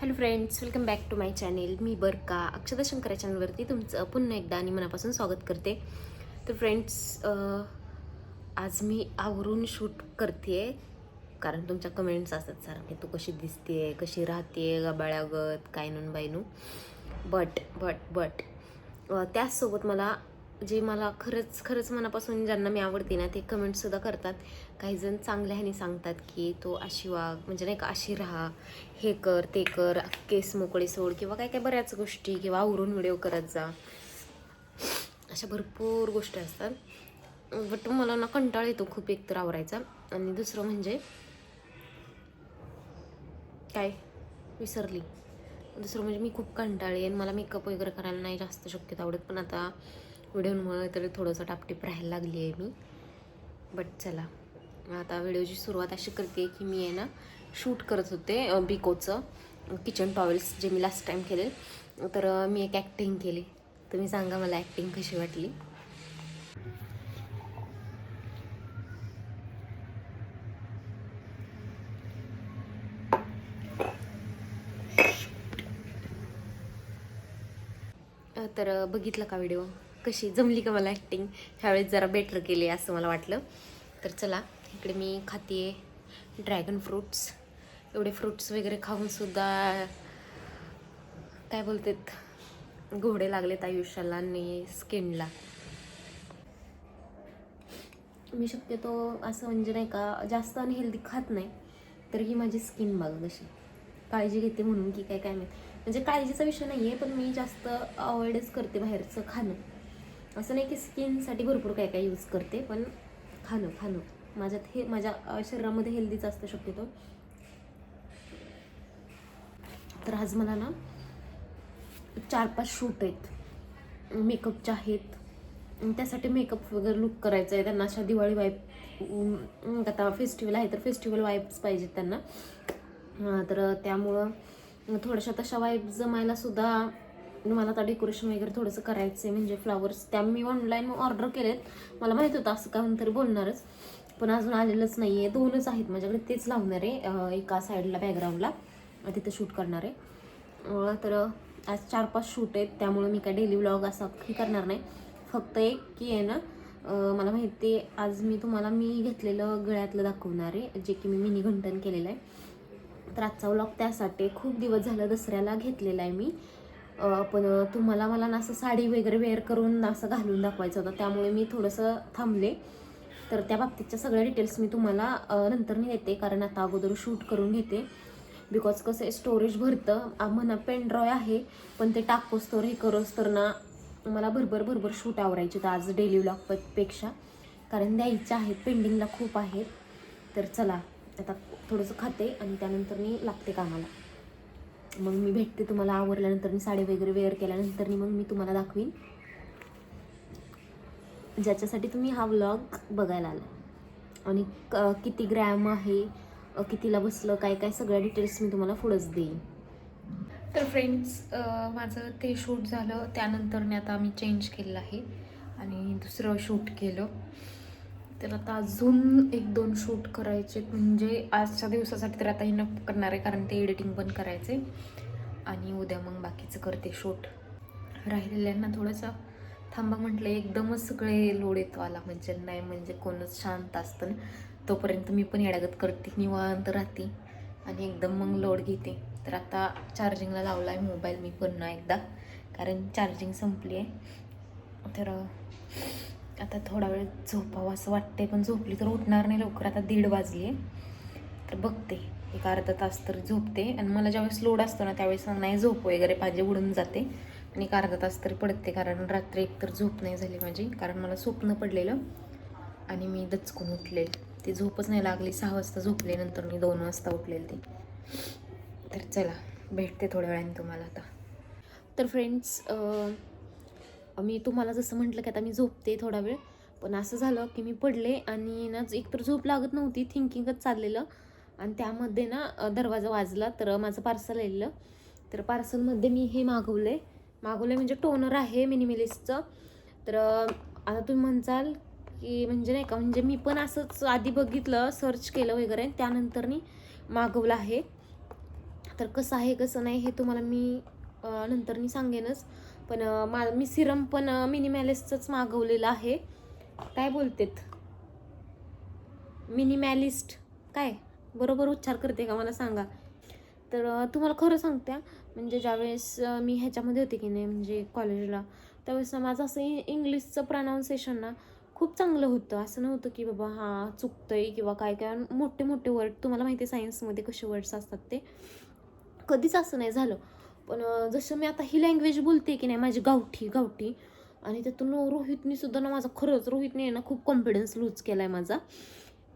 Hello friends welcome back to my channel मी बरका अक्षता शंकर चॅनलवरती तुमचं पुन्हा एकदा आणि मनापासून स्वागत करते. तर फ्रेंड्स आज मी आवरून शूट करते कारण तुमच्या कमेंट्स असतात सारखे तू कशी दिसते कशी राहते गबाळ्यागत काय नून बायनू बट बट बट त्याचसोबत मला जे मला खरंच खरंच मनापासून ज्यांना मी आवडते ना ते कमेंटसुद्धा करतात. काही जण चांगल्या ह्याने सांगतात की तो अशी म्हणजे नाही का अशी राहा हे कर ते कर केस मोकळे सोड किंवा काय काय बऱ्याच गोष्टी किंवा आवरून व्हिडिओ करत जा. अशा भरपूर गोष्टी असतात. बट मला ना कंटाळ येतो खूप एकतर आवरायचा. आणि दुसरं म्हणजे काय? विसरली. दुसरं म्हणजे मी खूप कंटाळी आणि मला मेकअप वगैरे करायला नाही जास्त शक्यता आवडत. पण आता व्हिडिओमुळे तरी थोडंसं टापटीप राहायला लागली आहे मी. बट चला. आता व्हिडिओची सुरुवात अशी करते की मी आहे ना शूट करत होते बिकोचं किचन टॉवेल्स जे मी लास्ट टाईम केले. तर मी एक ॲक्टिंग केली. तुम्ही सांगा मला ॲक्टिंग कशी वाटली? तर बघितलं का व्हिडिओ? कशी जमली का मला ॲक्टिंग ह्यावेळेस जरा बेटर केली असं मला वाटलं. तर चला इकडे मी खाते ड्रॅगन फ्रूट्स एवढे फ्रूट्स वगैरे खाऊनसुद्धा काय बोलतात घोडे लागलेत आयुष्याला आणि स्किनला मी शक्यतो असं म्हणजे नाही का जास्त अनहेल्दी खात नाही तर ही माझी स्किन बघा कशी. काळजी घेते म्हणून की काय काय माहीत. म्हणजे काळजीचा विषय नाही आहे पण मी जास्त अवॉइडच करते बाहेरचं खाणं. असं नाही की स्किनसाठी भरपूर काय काय यूज करते पण खाणं खाणं. माझ्यात हे माझ्या शरीरामध्ये हेल्दीच असतं शक्यतो. तर आज मला ना चार पाच शूट आहेत मेकअपचे आहेत. त्यासाठी मेकअप वगैरे लुक करायचं आहे. त्यांना अशा दिवाळी वाईप आता फेस्टिवल आहे तर फेस्टिवल वाईब्स पाहिजेत त्यांना. तर त्यामुळं थोड्याशा तशा वाईप जमायला पण मला आता डेकोरेशन वगैरे थोडंसं करायचं आहे म्हणजे फ्लावर्स त्या मी ऑनलाईन ऑर्डर केलेत. मला माहीत होतं असं काहून तरी बोलणारच. पण अजून आलेलंच नाही आहे दोनच आहेत माझ्याकडे. तेच लावणार आहे एका साईडला बॅकग्राऊंडला तिथं शूट करणार आहे. तर आज चार पाच शूट आहेत. त्यामुळे मी काय डेली व्लॉग असा काही करणार नाही. फक्त एक की आहे ना मला माहिती आहे आज मी तुम्हाला मी घेतलेलं गळ्यातलं दाखवणार आहे जे की मी मिनी घंटन केलेलं आहे. तर आजचा व्लॉग त्यासाठी खूप दिवस झालं दसऱ्याला घेतलेला आहे मी. पण तुम्हाला मला ना असं साडी वगैरे वेअर करून असं घालून दाखवायचं होतं. त्यामुळे मी थोडंसं थांबले. तर त्या बाबतीतच्या सगळ्या डिटेल्स मी तुम्हाला नंतर मी देते. कारण आता अगोदर शूट करून घेते. बिकॉज कसं आहे स्टोरेज भरतं. म्हणा पेनड्रॉय आहे. पण ते टाकोस तर हे करोस तर ना मला भरभर भरभर शूट आवरायचे तर आज डेली व्लॉगपेक्षा. कारण द्यायच्या आहेत. पेंडिंगला खूप आहेत. तर चला आता थोडंसं खाते आणि त्यानंतर मी लागते कामाला. मग मी भेटते तुम्हाला आवरल्यानंतर. मी साडी वगैरे वेअर केल्यानंतर मग मी तुम्हाला दाखवीन. ज्याच्यासाठी तुम्ही हा व्लॉग बघायला आला आणि क- किती ग्रॅम आहे कितीला बसलं काय काय सगळ्या डिटेल्स मी तुम्हाला पुढंच देईन. तर फ्रेंड्स माझं ते शूट झालं. त्यानंतरने आता मी चेंज केलेलं आहे. आणि दुसरं शूट केलं. तर आता अजून एक दोन शूट करायचे. म्हणजे आजच्या दिवसासाठी तर आता हे न करणार आहे कारण ते एडिटिंग पण करायचे. आणि उद्या मग बाकीचं करते शूट. राहिलेल्यांना थोडंसं थांबा म्हटलं एकदमच सगळे लोड येतो आला. म्हणजे नाही म्हणजे कोणच शांत असतं ना. तोपर्यंत मी पण येड्यागत करते निवांत राहते. आणि एकदम मग लोड घेते. तर आता चार्जिंगला लावला आहे मोबाईल मी पुन्हा एकदा. कारण चार्जिंग संपली आहे. तर आता थोडा वेळ झोपावं असं वाटते पण झोपली तर उठणार नाही लवकर. आता दीड वाजली. आहे तर बघते. एक अर्धा तास तर झोपते. आणि मला ज्यावेळेस लोड असतो ना त्यावेळेस नाही झोप वगैरे पाहिजे उडून जाते. आणि एक अर्धा तास तरी पडते कारण रात्री एकतर झोप नाही झाली माझी. कारण मला स्वप्न पडलेलं. आणि मी दचकून उठले. ती झोपच नाही लागली. सहा वाजता झोपले नंतर मी दोन वाजता उठलेली ती. तर चला भेटते थोड्या वेळाने तुम्हाला आता. तर फ्रेंड्स मी तुम्हाला जसं म्हटलं की आता मी झोपते थोडा वेळ पण असं झालं की मी पडले आणि ना एकतर झोप लागत नव्हती थिंकिंगच चाललेलं. आणि त्यामध्ये ना दरवाजा वाजला तर माझं पार्सल आलेलं. तर पार्सलमध्ये मी हे मागवले मागवले म्हणजे टोनर आहे मिनिमिलिस्टचं तर आता तुम्ही म्हणचाल की म्हणजे नाही का म्हणजे मी पण असंच आधी बघितलं सर्च केलं वगैरे त्यानंतर मी मागवलं आहे. तर कसं आहे कसं नाही हे तुम्हाला मी नंतर मी सांगेनच. पण मा मी सिरम पण मिनिमॅलिस्टच मागवलेलं आहे. काय बोलतेत? मिनिमॅलिस्ट काय? बरोबर उच्चार करते का? मला सांगा. तर तुम्हाला खरं सांगते म्हणजे ज्यावेळेस मी ह्याच्यामध्ये होते की नाही म्हणजे कॉलेजला त्यावेळेस माझं असं इंग्लिशचं प्रनाऊन्सिएशन ना खूप चांगलं होतं. असं नव्हतं की बाबा हां चुकतंय किंवा काय काय मोठे मोठे वर्ड तुम्हाला माहिती आहे सायन्समध्ये कसे वर्ड्स असतात ते? कधीच असं नाही झालं. पण जसं मी आता ही लँग्वेज बोलते की नाही माझी गावठी गावठी. आणि त्यातून रोहितनी सुद्धा ना माझा खरंच रोहितने ना खूप कॉन्फिडन्स लूज केला आहे माझा.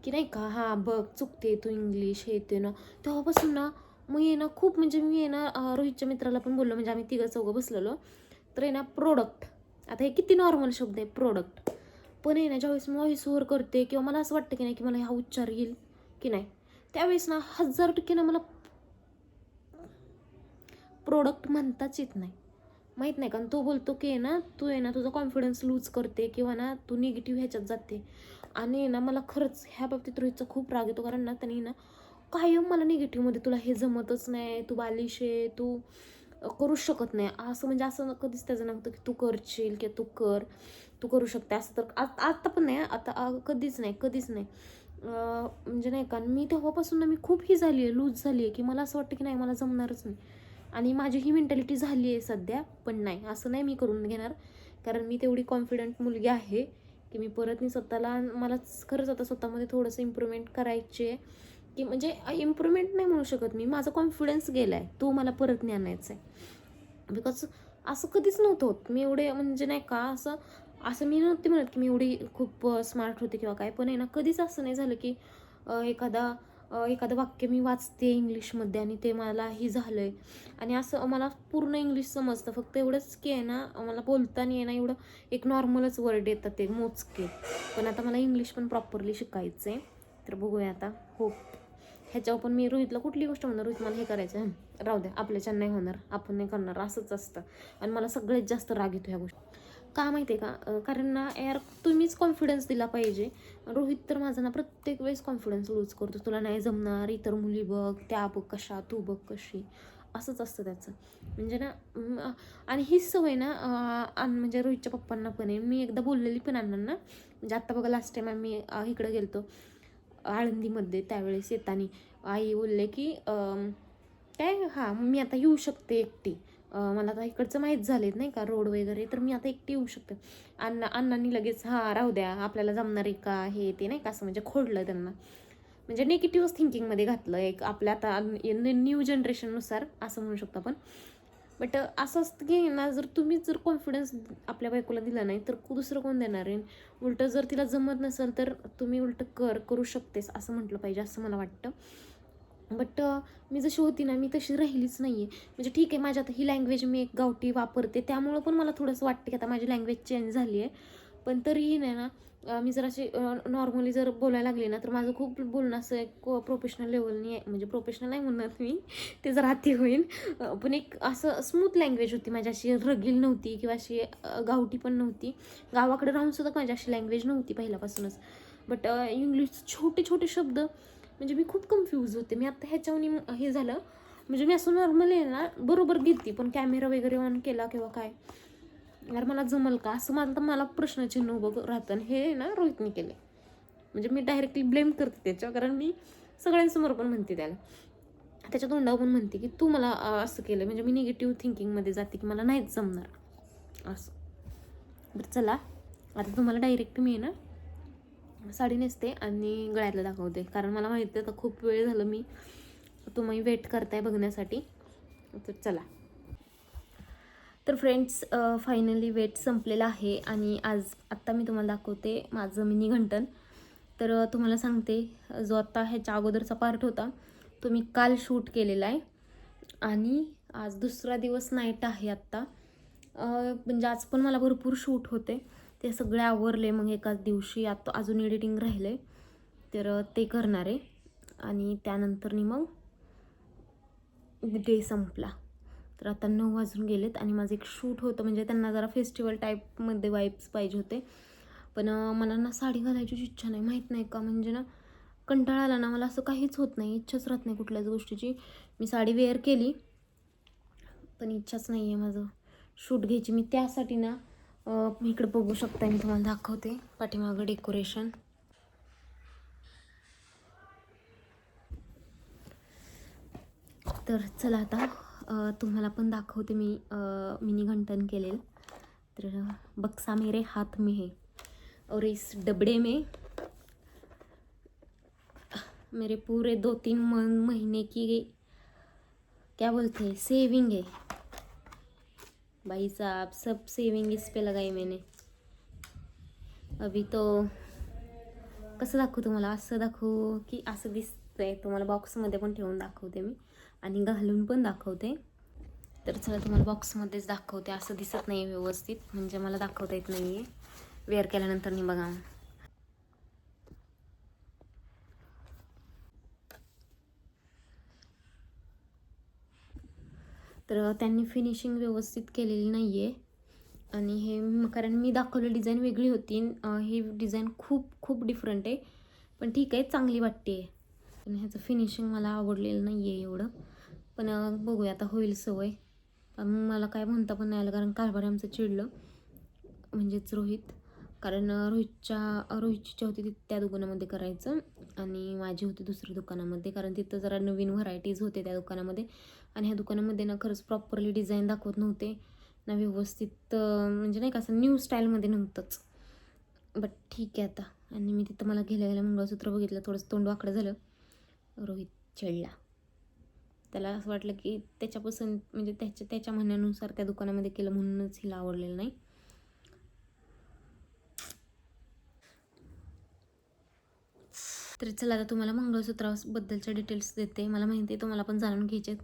की नाही का हां बघ चुकते तू इंग्लिश हे ते ना. तेव्हापासून ना मग ये ना खूप म्हणजे मी आहे ना रोहितच्या मित्राला पण बोललो म्हणजे आम्ही तिघं चौघं बसलेलो. तर आहे ना प्रोडक्ट आता हे किती नॉर्मल शब्द आहे प्रोडक्ट पण आहे ना ज्यावेळेस मी व्हॉइस ओव्हर करते किंवा मला असं वाटतं की नाही की मला हा उच्चार येईल की नाही. त्यावेळेस ना हजार टक्के ना मला प्रोडक्ट म्हणताच येत नाही. माहीत नाही कारण तो बोलतो की आहे ना तू आहे ना तुझा कॉन्फिडन्स लूज करते किंवा ना तू निगेटिव्ह ह्याच्यात जाते. आणि आहे ना मला खरंच ह्या बाबतीत रोहितचा खूप राग येतो कारण ना त्यांनी ना कायम मला निगेटिव्हमध्ये तुला हे जमतच नाही तू बालिश आहे तू करू शकत नाही. असं म्हणजे असं कधीच त्याचं नव्हतं की तू करशील की तू कर तू करू शकते असं तर आ- आता पण नाही आता कधीच नाही कधीच नाही. म्हणजे नाही का मी तेव्हापासून ना मी खूप ही झाली आहे लूज झाली आहे की मला असं वाटतं की नाही मला जमणारच नाही. आणि माझी ही मेंटॅलिटी झाली आहे सध्या पण नाही असं नाही मी करून घेणार. कारण मी तेवढी कॉन्फिडंट मुलगी आहे की मी परत मी स्वतःला मलाच खरंच आता स्वतःमध्ये थोडंसं इम्प्रूव्हमेंट करायची आहे. की म्हणजे इम्प्रूव्हमेंट नाही म्हणू शकत मी माझा कॉन्फिडन्स गेला आहे तो मला परत नाही आणायचा आहे बिकॉज असं कधीच नव्हतं होत. मी एवढे म्हणजे नाही का असं असं मी नव्हते म्हणत की मी एवढी खूप स्मार्ट होते किंवा काय. पण आहे ना कधीच असं नाही झालं की एखादा एखादं वाक्य मी वाचते इंग्लिशमध्ये आणि ते मला हे झालं आहे आणि असं मला पूर्ण इंग्लिश समजतं. फक्त एवढंच की आहे ना मला बोलताना आहे ना एवढं एक नॉर्मलच वर्ड येतात ते मोजके. पण आता मला इंग्लिश पण प्रॉपरली शिकायचं आहे तर बघूया आता. होप ह्याच्यावर पण मी रोहितला कुठली गोष्ट म्हणणार? रोहित मला हे करायचं आहे राहू द्या आपल्याच्यानं नाही होणार. आपण नाही करणार. असंच असतं. आणि मला सगळ्यात जास्त राग येतो ह्या गोष्टी. का माहिती आहे का कारण ना यार तुम्हीच कॉन्फिडन्स दिला पाहिजे. रोहित तर माझा ना प्रत्येक वेळेस कॉन्फिडन्स लूज करतो. तुला नाही जमणार इतर मुली बघ त्या बघ कशा तू बघ कशी. असंच असतं त्याचं. म्हणजे ना आणि ही सवय ना अं, म्हणजे रोहितच्या पप्पांना पण आहे. मी एकदा बोललेली पण अण्णांना. म्हणजे आत्ता बघा लास्ट टाईम आम्ही इकडं गेलतो. आळंदीमध्ये त्यावेळेस येताना आई बोलले की काय हां मी आता येऊ शकते एकटी. मला आता इकडचं माहीत झाले नाही का रोड वगैरे तर मी आता एकटी येऊ शकते. अण्णा अण्णांनी लगेच हां राहू द्या आपल्याला जमणार आहे का हे ते नाही का असं म्हणजे खोडलं त्यांना. म्हणजे निगेटिव्ह थिंकिंगमध्ये घातलं एक आपल्या आता न्यू जनरेशननुसार असं म्हणू शकतो आपण. बट uh, असं असतं की ना जर तुम्ही जर कॉन्फिडन्स आपल्या बायकोला दिला नाही तर दुसरं कोण देणार आहे? उलटं जर तिला जमत नसेल तर तुम्ही उलटं कर करू शकतेस असं म्हटलं पाहिजे असं मला वाटतं. बट uh, मी जशी होती ना मी तशी राहिलीच नाही आहे म्हणजे ठीक आहे माझ्या आता ही लँग्वेज मी एक गावठी वापरते त्यामुळं पण मला थोडंसं वाटतं की आता माझी लँग्वेज चेंज झाली आहे पण तरीही नाही ना मी जर अशी नॉर्मली जर बोलायला लागली ना तर माझं खूप बोलणं असं एक प्रोफेशनल लेवलनी आहे. म्हणजे प्रोफेशनल नाही म्हणणार मी ते जर हाती होईल. पण एक असं स्मूथ लँग्वेज होती माझी अशी रगील नव्हती किंवा अशी गावठी पण नव्हती. गावाकडे राहूनसुद्धा माझी अशी लँग्वेज नव्हती पहिल्यापासूनच. बट इंग्लिश छोटे छोटे शब्द म्हणजे मी खूप कन्फ्यूज होते. मी आता ह्याच्यावरून हे झालं. म्हणजे मी असं नॉर्मली आहे ना बरोबर घेते पण कॅमेरा वगैरे ऑन केला किंवा काय. यार मला जमल का? असं मला तर मला प्रश्नचिन्ह उभं राहतं. आणि हे ना रोहितने केले म्हणजे मी डायरेक्टली ब्लेम करते त्याच्यावर कारण मी सगळ्यांसमोर पण म्हणते त्याला. त्याच्या तोंडावर पण म्हणते की तू मला असं केलं म्हणजे मी निगेटिव्ह थिंकिंगमध्ये जाते की मला नाहीच जमणार. असं. बरं चला. आता तुम्हाला डायरेक्ट मी आहे ना साडी नेसते आणि गळ्यातलं दाखवते. कारण मला माहिती आहे आता खूप वेळ झालं मी तुम्ही वेट करताय बघण्यासाठी. तर चला. तर फ्रेंड्स फायनली वेट संपलेला आहे आणि आज आत्ता मी तुम्हाला दाखवते माझं मिनी घंटन. तर तुम्हाला सांगते जो आत्ता ह्याच्या अगोदरचा पार्ट होता तो मी काल शूट केलेला आहे. आणि आज दुसरा दिवस नाईट आहे आत्ता. म्हणजे आज पण मला भरपूर शूट होते. ते सगळे आवरले मग एकाच दिवशी आता अजून एडिटिंग राहिले. तर ते करणार. आहे आणि त्यानंतरनी मग डे संपला. तर आता नऊ वाजून गेलेत आणि माझं एक शूट होतं म्हणजे त्यांना जरा फेस्टिवल टाईपमध्ये वाईब्स पाहिजे होते. पण मला ना साडी घालायची इच्छा नाही माहीत नाही का? म्हणजे ना कंटाळा आला ना मला असं काहीच होत नाही इच्छाच राहत नाही कुठल्याच गोष्टीची. मी साडी वेअर केली पण इच्छाच नाही आहे माझं शूट घ्यायची. मी त्यासाठी ना मी इकडे बघू शकता मी तुम्हाला दाखवते. पाठीमागं डेकोरेशन तर चला आता तुम्हाला पण दाखवते मी मिनी घंटन केलेलं. तर बक्सा मेरे हाथ में है. और इस डबड़े में मेरे पूरे दो तीन मन महीने की क्या बोलते हैं सेविंग है. भाई साहब सब सेविंग इस पे लगाई मैंने. अभी तो कसं दाखवू तुम्हाला? असं दाखवू की असं दिसतंय. तुम्हाला बॉक्समध्ये पण ठेवून दाखवते मी. आणि घालून पण दाखवते. तर चला तुम्हाला बॉक्समध्येच दाखवते. असं दिसत नाही व्यवस्थित. म्हणजे मला दाखवता येत नाही आहे वेअर केल्यानंतर नाही बघा. तर त्यांनी फिनिशिंग व्यवस्थित केलेली नाही आहे आणि हे कारण मी दाखवलेली डिझाईन वेगळी होती. ही डिझाईन खूप खूप डिफरंट आहे. पण ठीक आहे चांगली वाटते पण ह्याचं फिनिशिंग मला आवडलेलं नाही आहे एवढं. पण बघूया आता होईल सवय. मला काय म्हणता पण नाही आलं कारण कारभारी आमचं चिडलं म्हणजेच रोहित. कारण रोहितच्या रोहितच्या रोहितची होती ती त्या दुकानामध्ये करायचं आणि माझी होती दुसऱ्या दुकानामध्ये कारण तिथं जरा नवीन व्हरायटीज होते त्या दुकानामध्ये. आणि ह्या दुकानामध्ये ना खरंच प्रॉपरली डिझाईन दाखवत नव्हते. ना व्यवस्थित म्हणजे नाही का असं न्यू स्टाईलमध्ये नव्हतंच. बट ठीक आहे आता. आणि मी तिथं मला गेल्या गेल्या मंगळसूत्र बघितलं थोडंसं तोंड वाकडं झालं. रोहित चिडला. त्याला असं वाटलं की त्याच्या पसंत म्हणजे त्याच्या त्याच्या म्हणण्यानुसार त्या दुकानामध्ये केलं म्हणूनच हिला आवडलेलं नाही. तर चला आता तुम्हाला मंगळसूत्राबद्दलच्या डिटेल्स देते. मला माहिती आहे तुम्हाला पण जाणून घ्यायचे आहेत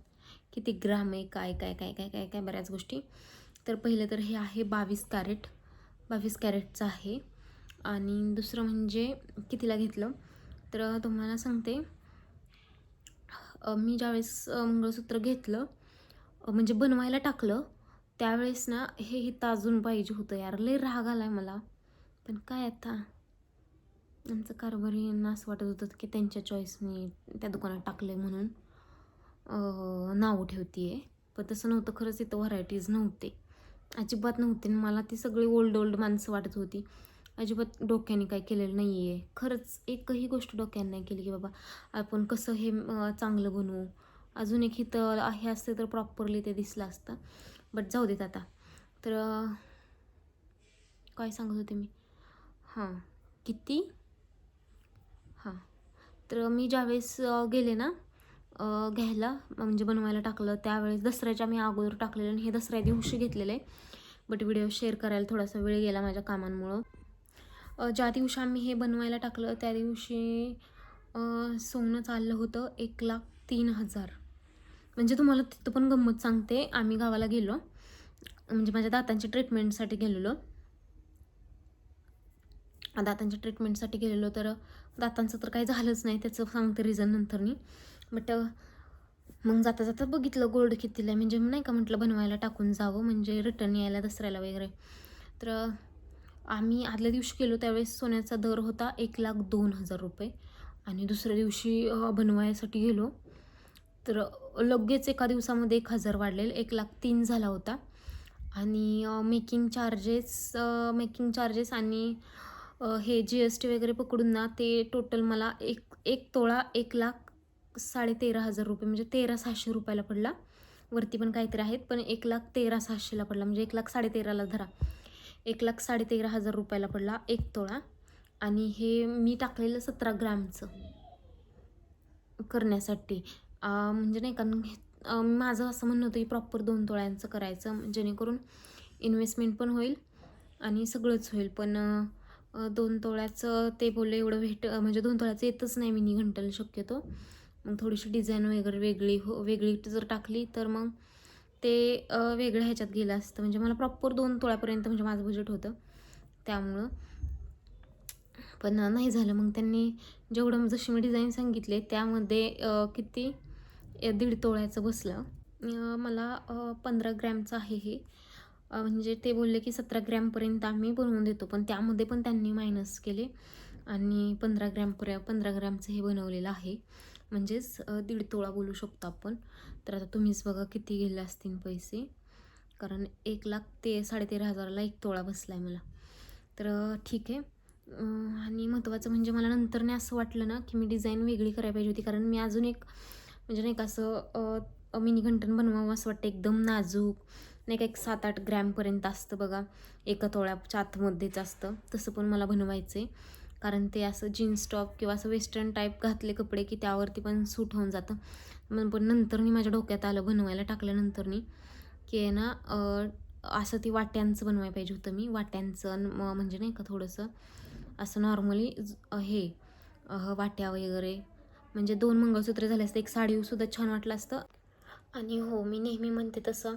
किती ग्राम आहे काय काय काय काय काय काय बऱ्याच गोष्टी. तर पहिलं तर हे आहे बावीस कॅरेट. बावीस कॅरेटचं आहे. आणि दुसरं म्हणजे कितीला घेतलं? तर तुम्हाला सांगते मी ज्यावेळेस मंगळसूत्र घेतलं म्हणजे बनवायला टाकलं त्यावेळेस ना हे हिथं अजून पाहिजे होतं यार. लय राग आला आहे मला. पण काय आता? आमचं कारभारी यांना असं वाटत होतं की त्यांच्या चॉईसने त्या दुकानात टाकलं आहे म्हणून नावं ठेवती आहे पण तसं नव्हतं खरंच इथं व्हरायटीज नव्हते. अजिबात नव्हते. आणि मला ती सगळी ओल्ड ओल्ड माणसं वाटत होती. अजिबात डोक्याने काय केलेलं नाही आहे खरंच एकही गोष्ट डोक्याने नाही केली की बाबा आपण कसं हे चांगलं बनवू? अजून एक इथं आहे असते तर प्रॉपरली ते दिसलं असतं. बट जाऊ देत आता. तर काय सांगत होते मी? हां. किती? हां. तर मी ज्यावेळेस गेले ना घ्यायला म्हणजे बनवायला टाकलं त्यावेळेस दसऱ्याच्या मी अगोदर टाकलेलं आणि हे दसऱ्या दिवशी घेतलेलं आहे. बट व्हिडिओ शेअर करायला थोडासा वेळ गेला माझ्या कामांमुळं. ज्या दिवशी आम्ही हे बनवायला टाकलं त्या दिवशी सोनं चाललं होतं एक लाख तीन हजार. म्हणजे तुम्हाला तिथं पण गंमत सांगते. आम्ही गावाला गेलो. म्हणजे माझ्या दातांच्या ट्रीटमेंटसाठी गेलेलो. दातांच्या ट्रीटमेंटसाठी गेलेलो तर दातांचं तर काही झालंच नाही त्याचं सांगते रिझन नंतरनी. बट मग जाता जाता बघितलं गोल्ड कितीला आहे. म्हणजे नाही का म्हटलं बनवायला टाकून जावं म्हणजे रिटर्न यायला दसऱ्याला वगैरे. तर आम्ही आदल्या दिवशी गेलो त्यावेळेस सोन्याचा दर होता एक लाख दोन हजार रुपये. आणि दुसऱ्या दिवशी बनवायसाठी गेलो. तर लगेच एका दिवसामध्ये एक हजार वाढलेलं एक लाख तीन झाला होता. आणि मेकिंग चार्जेस मेकिंग चार्जेस आणि हे जी एस टी वगैरे पकडून ना ते टोटल मला एक एक तोळा एक लाख साडेतेरा हजार रुपये म्हणजे तेरा सहाशे रुपयाला पडला. वरती पण काहीतरी आहेत पण एक लाख तेरा सहाशेला पडला म्हणजे एक लाख साडे तेराला धरा. एक लाख साडेतेरा हजार रुपयाला पडला एक तोळा. आणि हे मी टाकलेलं सतरा ग्रॅमचं करण्यासाठी. म्हणजे नाही का माझं असं म्हणणं होतं की प्रॉपर दोन तोळ्यांचं करायचं जेणेकरून इन्व्हेस्टमेंट पण होईल आणि सगळंच होईल. पण दोन तोळ्याचं ते बोलले एवढं भेट म्हणजे दोन तोळ्याचं येतच नाही मिनी घंटल शक्यतो. मग थोडीशी डिझाईन वगैरे वेगळी हो वेगळी जर टाकली तर मग ते वेगळ्या ह्याच्यात गेलं असतं. म्हणजे मला प्रॉपर दोन तोळ्यापर्यंत म्हणजे माझं बजेट होतं. त्यामुळं. पण नाही झालं. मग त्यांनी जेवढं जशी मी डिझाईन सांगितले त्यामध्ये किती दीड तोळ्याचं बसलं. मला पंधरा ग्रॅमचं आहे हे. म्हणजे ते बोलले की सतरा ग्रॅमपर्यंत आम्ही बनवून देतो. पण त्यामध्ये पण त्यांनी मायनस केले. आणि पंधरा ग्रॅमपर्यंत पंधरा ग्रॅमचं हे बनवलेलं आहे. म्हणजेच दीड तोळा बोलू शकतो आपण. तर आता तुम्हीच बघा किती गेले असतील पैसे. कारण एक लाख ते साडेतेरा हजाराला एक तोळा बसला आहे मला. तर ठीक आहे. आणि महत्त्वाचं म्हणजे मला नंतरने असं वाटलं ना की मी डिझाईन वेगळी करायला पाहिजे होती. कारण मी अजून एक म्हणजे नाही का असं मिनी घंटन बनवावं असं वाटतं. एकदम नाजूक. नाही का एक सात आठ ग्रॅमपर्यंत असतं बघा. एका तोळ्याच्या आतमध्येच असतं. तसं पण मला बनवायचं आहे कारण ते असं जीन्स टॉप किंवा असं वेस्टर्न टाईप घातले कपडे की त्यावरती पण सूट होऊन जातं. मग पण नंतर मी माझ्या डोक्यात आलं बनवायला टाकल्यानंतरनी की आहे ना असं ती वाट्यांचं बनवायला पाहिजे होतं मी. वाट्यांचं म्हणजे नाही का थोडंसं असं नॉर्मली हे वाट्या वगैरे. म्हणजे दोन मंगळसूत्र झाले असते एक साडीसुद्धा छान वाटलं असतं. आणि हो मी नेहमी म्हणते तसं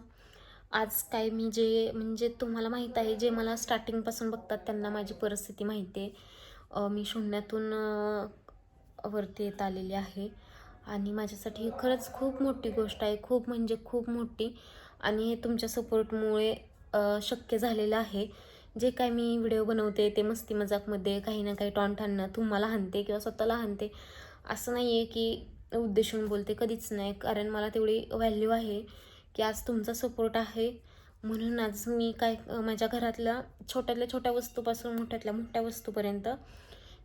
आज काय मी जे म्हणजे तुम्हाला माहीत आहे जे मला स्टार्टिंगपासून बघतात त्यांना माझी परिस्थिती माहिती आहे. मी शून्यातून वरती येत आलेली आहे. आणि माझ्यासाठी ही खरंच खूप मोठी गोष्ट आहे. खूप म्हणजे खूप मोठी. आणि हे तुमच्या सपोर्टमुळे शक्य झालेलं आहे. जे काय मी व्हिडिओ बनवते ते मस्ती मजाकमध्ये काही ना काही टॉनठाणं तुम्हाला हाणते किंवा स्वतःला हाणते असं नाही आहे की उद्देशून बोलते कधीच नाही. कारण मला तेवढी व्हॅल्यू आहे की आज तुमचा सपोर्ट आहे. म्हणून आज मी काय माझ्या घरातल्या छोट्यातल्या छोट्या वस्तूपासून मोठ्यातल्या मोठ्या वस्तूपर्यंत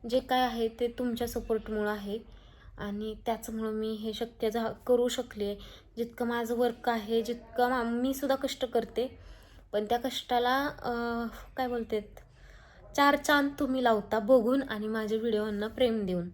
जे काय आहे ते तुमच्या सपोर्टमुळं आहे. आणि त्याचमुळं मी हे शक्य झा करू शकले. जितकं माझं वर्क आहे जितकं मा मी सुद्धा कष्ट करते. पण त्या कष्टाला काय बोलतात चार चांद तुम्ही लावता बघून आणि माझ्या व्हिडिओंना प्रेम देऊन.